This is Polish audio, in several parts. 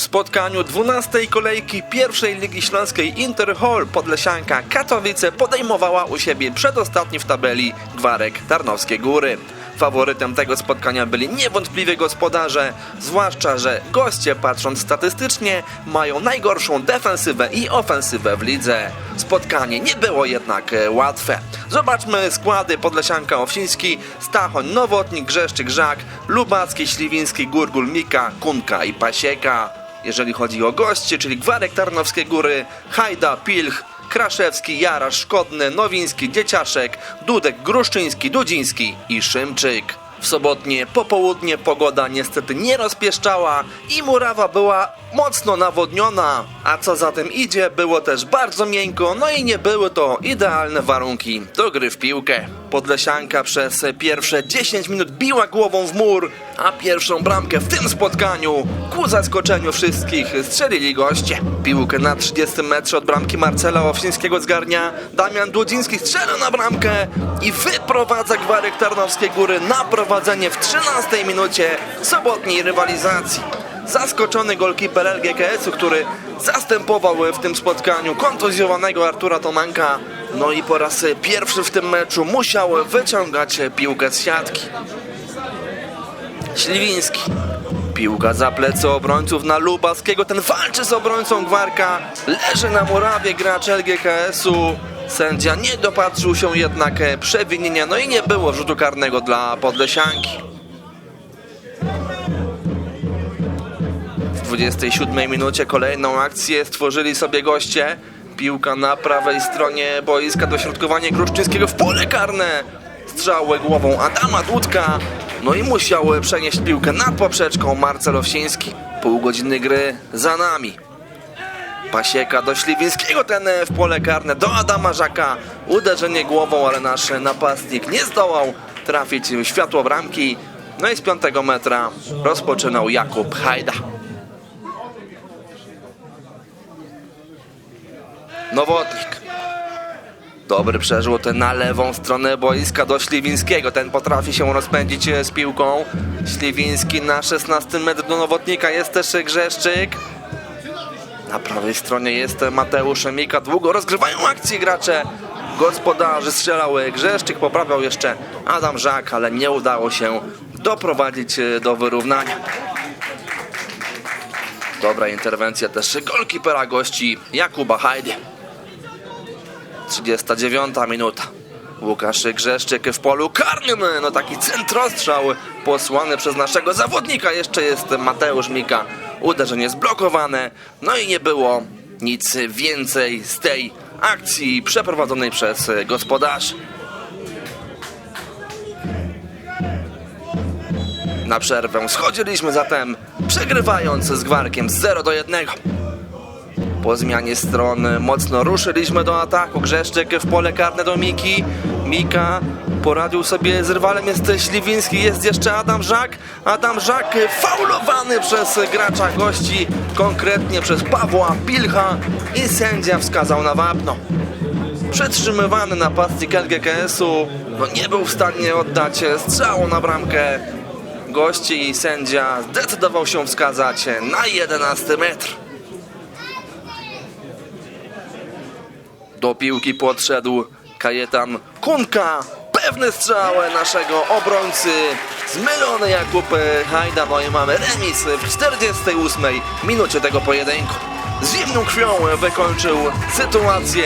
W spotkaniu 12 kolejki pierwszej Ligi Śląskiej Interhol Podlesianka Katowice podejmowała u siebie przedostatni w tabeli Gwarek Tarnowskie Góry. Faworytem tego spotkania byli niewątpliwie gospodarze, zwłaszcza, że goście patrząc statystycznie mają najgorszą defensywę i ofensywę w lidze. Spotkanie nie było jednak e, łatwe. Zobaczmy składy Podlesianka Owsiński, Stachoń, Nowotnik, Grzeszczyk, Żak, Lubacki, Śliwiński, Gurgul, Mika, Kunka i Pasieka. Jeżeli chodzi o goście, czyli Gwarek Tarnowskie Góry, Hajda, Pilch, Kraszewski, Jarasz, Szkodny, Nowiński, Dzieciaszek, Dudek, Gruszczyński, Dudziński i Szymczyk. W sobotnie popołudnie pogoda niestety nie rozpieszczała i murawa była mocno nawodniona, a co za tym idzie, było też bardzo miękko, no i nie były to idealne warunki do gry w piłkę. Podlesianka przez pierwsze 10 minut biła głową w mur, a pierwszą bramkę w tym spotkaniu ku zaskoczeniu wszystkich strzelili goście. Piłkę na 30 metrze od bramki Marcela Owsińskiego zgarnia Damian Dłudziński strzela na bramkę i wyprowadza Gwarek Tarnowskie Góry na prowadzenie w 13 minucie sobotniej rywalizacji. Zaskoczony golkiper LGKS-u, który zastępował w tym spotkaniu kontuzjowanego Artura Tomanka. No i po raz pierwszy w tym meczu musiał wyciągać piłkę z siatki. Śliwiński. Piłka za plecy obrońców na Lubaskiego. Ten walczy z obrońcą Gwarka. Leży na murawie gracz LGKS-u. Sędzia nie dopatrzył się jednak e, przewinienia. No i nie było rzutu karnego dla Podlesianki. W 27 minucie kolejną akcję stworzyli sobie goście. Piłka na prawej stronie boiska, dośrodkowanie Gruszczyńskiego w pole karne. Strzały głową Adama Dudka. No i musiał przenieść piłkę nad poprzeczką Marcel Owsiński. Pół godziny gry za nami. Pasieka do Śliwińskiego, ten w pole karne do Adama Żaka. Uderzenie głową, ale nasz napastnik nie zdołał trafić w światło bramki. No i z piątego metra rozpoczynał Jakub Hajda. Nowotnik. Dobry przerzut na lewą stronę boiska do Śliwińskiego. Ten potrafi się rozpędzić e, z piłką. Śliwiński na 16 metr do Nowotnika. Jest też Grzeszczyk. Na prawej stronie jest Mateusz Mika. Długo rozgrywają akcję gracze. Gospodarzy strzelały. Grzeszczyk poprawiał jeszcze Adam Żak, ale nie udało się doprowadzić e, do wyrównania. Dobra interwencja też golkipera gości Jakuba Hajdy. 39 minuta. Łukasz Grzeszczyk w polu karnym. No taki centrostrzał posłany przez naszego zawodnika. Jeszcze jest Mateusz Mika. Uderzenie zblokowane. No i nie było nic więcej z tej akcji przeprowadzonej przez gospodarzy. Na przerwę schodziliśmy zatem, przegrywając z Gwarkiem z 0 do 1. Po zmianie stron mocno ruszyliśmy do ataku. Grzeszczyk w pole karne do Miki. Mika poradził sobie z rywalem, jest Śliwiński, jest jeszcze Adam Żak. Adam Żak faulowany przez gracza gości, konkretnie przez Pawła Pilcha i sędzia wskazał na wapno. Przetrzymywany napastnik LGKS-u no nie był w stanie oddać strzału na bramkę gości i sędzia zdecydował się wskazać na 11 metr. Do piłki podszedł Kajetan Kunka. Pewny strzał naszego obrońcy. Zmylony Jakub Hajda. No i mamy remis w 48 minucie tego pojedynku. Z zimną krwią wykończył sytuację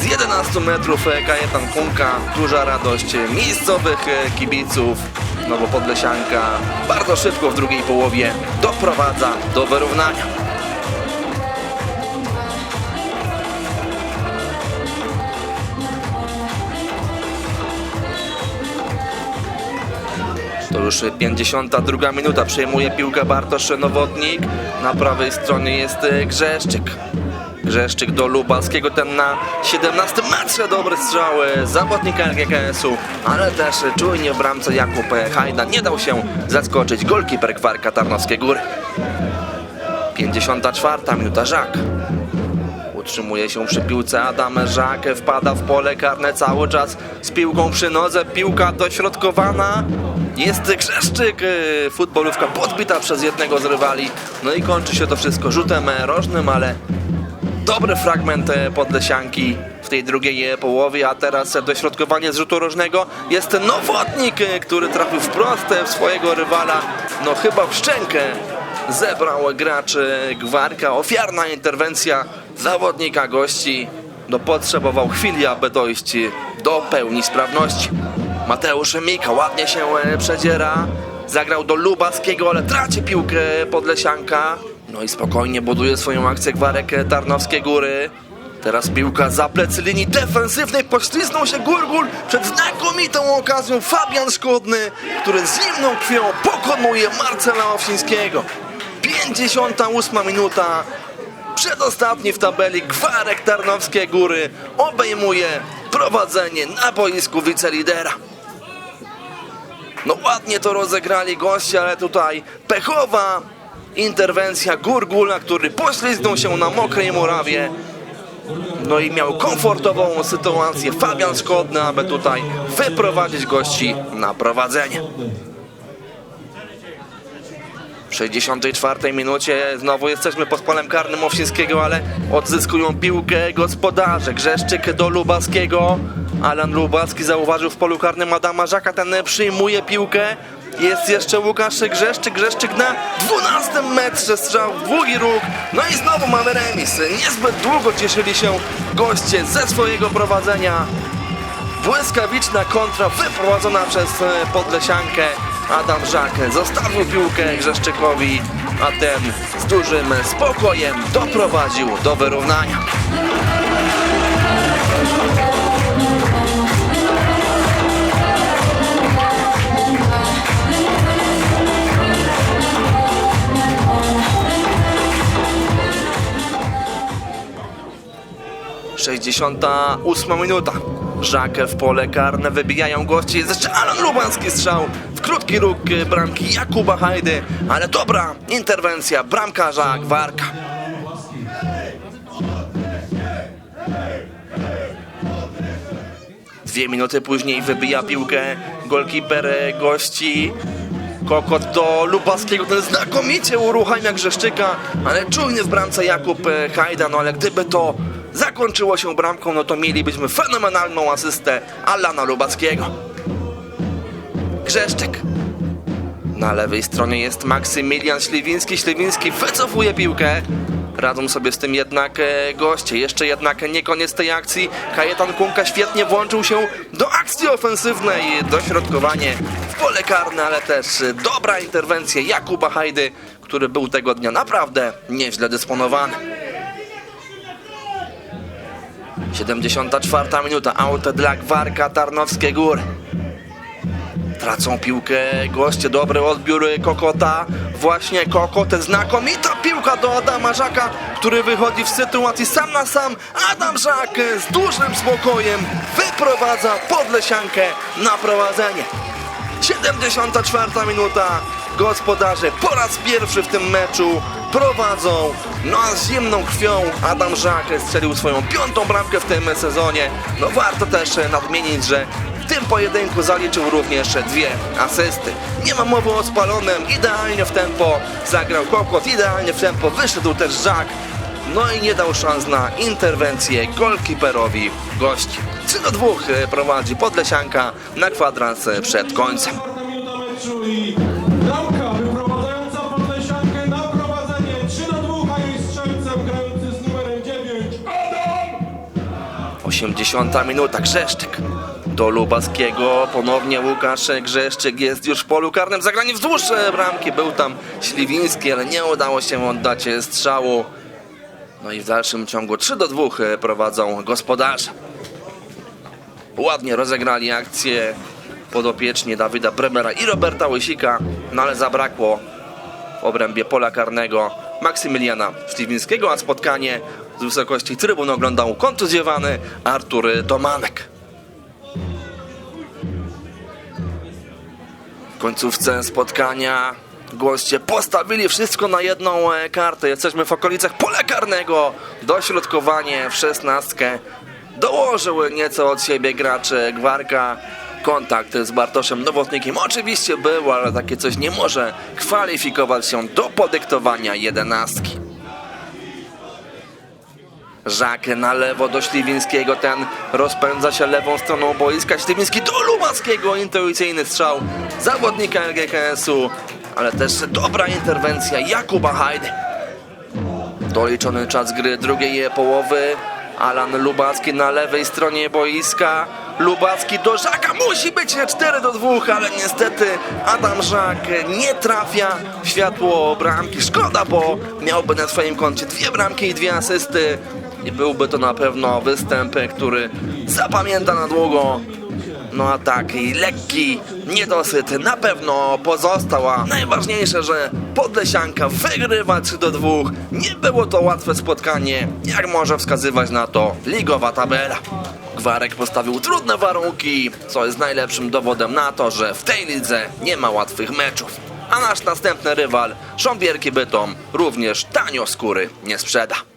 z 11 metrów Kajetan Kunka. Duża radość miejscowych kibiców. No bo Podlesianka bardzo szybko w drugiej połowie doprowadza do wyrównania. To już 52 minuta. Przejmuje piłkę Bartosz Nowotnik. Na prawej stronie jest e, Grzeszczyk. Grzeszczyk do Lubalskiego, ten na 17 metrze dobry strzał e, zawodnika LGKS-u, ale też czujnie w bramce Jakub Hajda nie dał się zaskoczyć golkiper Gwarka Tarnowskie Góry. 54 minuta Żak. Utrzymuje się przy piłce Adam Żak, wpada w pole karne cały czas z piłką przy nodze, piłka dośrodkowana. Jest Grzeszczyk, y, futbolówka podbita przez jednego z rywali. No i kończy się to wszystko rzutem rożnym, ale dobry fragment e, Podlesianki w tej drugiej e, połowie, a teraz dośrodkowanie z rzutu rożnego jest Nowotnik, który trafił wprost w swojego rywala, no chyba w szczękę zebrał gracz Gwarka, ofiarna interwencja zawodnika gości, no potrzebował chwili, aby dojść do pełni sprawności. Mateusz Mika ładnie się e, przedziera, zagrał do Lubaskiego, ale traci piłkę Podlesianka. No i spokojnie buduje swoją akcję Gwarek Tarnowskie Góry. Teraz piłka za plecy linii defensywnej, pośliznął się Gurgul przed znakomitą okazją Fabian Szkodny, który z zimną krwią pokonuje Marcela Owsińskiego. 58 minuta, przedostatni w tabeli Gwarek Tarnowskie Góry obejmuje prowadzenie na boisku wicelidera. No ładnie to rozegrali goście, ale tutaj pechowa interwencja Gurgula, który poślizgnął się na mokrej murawie. No i miał komfortową sytuację Fabian Szkodny, aby tutaj wyprowadzić gości na prowadzenie. W 64 minucie znowu jesteśmy pod polem karnym Owsińskiego, ale odzyskują piłkę gospodarze. Grzeszczyk do Lubaskiego. Alan Lubaski zauważył w polu karnym Adama Żaka, ten przyjmuje piłkę. Jest jeszcze Łukasz Grzeszczyk, Grzeszczyk na 12 metrze strzał długi róg. No i znowu mamy remis. Niezbyt długo cieszyli się goście ze swojego prowadzenia. Błyskawiczna kontra wyprowadzona przez e, Podlesiankę. Adam Żak zostawił piłkę Grzeszczykowi, a ten z dużym spokojem doprowadził do wyrównania. Sześćdziesiąta ósma minuta. Żakę w pole karne wybijają goście. Jest jeszcze Alan Lubański strzał krótki róg e, bramki Jakuba Hajdy, ale dobra interwencja bramkarza Gwarka. Dwie minuty później wybija piłkę golkiper gości. Kokot do Lubaskiego, ten znakomicie uruchamia Grzeszczyka, ale czujny w bramce Jakub Hajda, no ale gdyby to zakończyło się bramką, no to mielibyśmy fenomenalną asystę Alana Lubackiego. Grzeszczyk. Na lewej stronie jest Maksymilian Śliwiński. Śliwiński wycofuje piłkę. Radzą sobie z tym jednak e, goście. Jeszcze jednak nie koniec tej akcji. Kajetan Kunka świetnie włączył się do akcji ofensywnej. Dośrodkowanie w pole karne, ale też dobra interwencja Jakuba Hajdy, który był tego dnia naprawdę nieźle dysponowany. 74 minuta. Auto dla Gwarka Tarnowskie Góry. Tracą piłkę goście, dobry odbiór Kokota. Właśnie Kokot, znakomita piłka do Adama Żaka, który wychodzi w sytuacji sam na sam. Adam Żak z dużym spokojem wyprowadza Podlesiankę na prowadzenie. 74 minuta. Gospodarze po raz pierwszy w tym meczu prowadzą. No a z zimną krwią Adam Żak strzelił swoją piątą bramkę w tym sezonie. No warto też nadmienić, że tym pojedynku zaliczył również dwie asysty. Nie ma mowy o spalonym, idealnie w tempo zagrał Kokot, idealnie w tempo wyszedł też Żak. No i nie dał szans na interwencję golkiperowi gości. 3 do 2 prowadzi Podlesianka na kwadrans przed końcem. Czwarta minuta meczu i bramka wyprowadzająca Podlesiankę na prowadzenie 3 do 2, a jej strzelcem grający z numerem 9 Adam! 80 minuta, Grzeszczyk. Do Lubaskiego ponownie Łukasz Grzeszczyk jest już w polu karnym. Zagranie wzdłuż bramki. Był tam Śliwiński, ale nie udało się oddać strzału. No i w dalszym ciągu 3 do 2 prowadzą gospodarze. Ładnie rozegrali akcję podopieczni Dawida Bremera i Roberta Łysika, no ale zabrakło w obrębie pola karnego Maksymiliana Śliwińskiego, a spotkanie z wysokości trybun oglądał kontuzjowany Artur Domanek. Końcówce spotkania Goście postawili wszystko na jedną e, kartę. Jesteśmy w okolicach pola karnego. Dośrodkowanie w szesnastkę. Dołożył nieco od siebie gracze Gwarka. Kontakt z Bartoszem Nowotnikiem oczywiście był, ale takie coś nie może kwalifikować się do podyktowania jedenastki. Żak na lewo do Śliwińskiego, ten rozpędza się lewą stroną boiska, Śliwiński do Lubackiego, intuicyjny strzał zawodnika LGKS-u, ale też dobra interwencja Jakuba Hajdy. Doliczony czas gry drugiej połowy, Alan Lubacki na lewej stronie boiska, Lubacki do Żaka, musi być 4 do 2, ale niestety Adam Żak nie trafia w światło bramki, szkoda, bo miałby na swoim koncie dwie bramki i dwie asysty i byłby to na pewno występ, który zapamięta na długo. No a taki lekki niedosyt na pewno pozostał, a najważniejsze, że Podlesianka wygrywa 3 do 2. Nie było to łatwe spotkanie, jak może wskazywać na to ligowa tabela. Gwarek postawił trudne warunki, co jest najlepszym dowodem na to, że w tej lidze nie ma łatwych meczów. A nasz następny rywal, Sząbierki Bytom, również tanio skóry nie sprzeda.